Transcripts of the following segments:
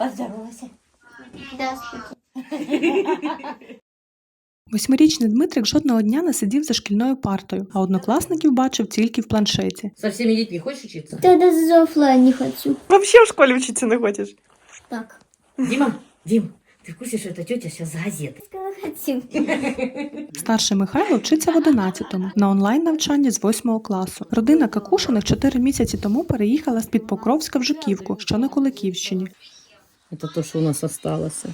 Поздоровайся. Восьмирічний Дмитрик жодного дня не сидів за шкільною партою, а однокласників бачив тільки в планшеті. Со всеми детьми хочешь учиться? Тогда за офлайн не хочу. Взагалі в школі вчитися не хочеш. Так. Дима, Дим, ты в курсе, что эта тетя сейчас за газеты? Сказала, хочу. Старший Михайло вчиться в 11-му на онлайн навчанні з 8 класу. Родина Какушиних 4 місяці тому переїхала з під Покровська в Жуківку, що на Куликівщині. Это то, что у нас осталось.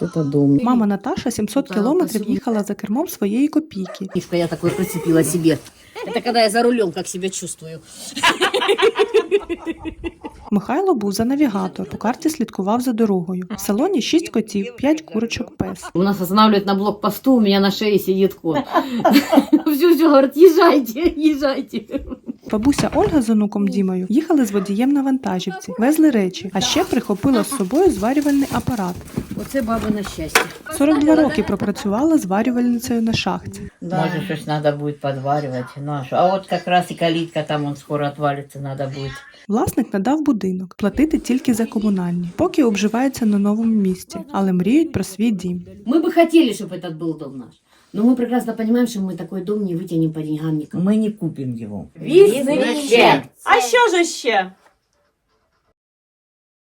Вот это дом. Мама Наташа 700 Да, кілометрів спасибо. їхала за кермом своєї копійки. Книжка я такой прицепила себе. Это когда я за рулем, как себя чувствую. Михайло був за навігатор, по карті слідкував за дорогою. В салоні 6 котів, 5 курочок, пес. У нас останавливают на блокпосту, у меня на шее сидит кот. Все-все, говорит, езжайте, езжайте. Бабуся Ольга з онуком Дімою їхали з водієм на вантажівці, везли речі, а ще прихопила з собою зварювальний апарат. Оце баби на щастя. 42 роки пропрацювала зварювальницею на шахті. Может, что надо будет подваривать. Ну, а, шо? а вот как раз и калитка там он скоро отвалится, надо будет. Власник надав будинок, платити тільки за комунальні, поки обживається на новому місці, але мріють про свій дім. Мы бы хотели, чтобы этот был дом наш. Но мы прекрасно понимаем, что мы такой дом не вытянем по деньгам никому. Мы не купим его. Візниче. А що ж ще?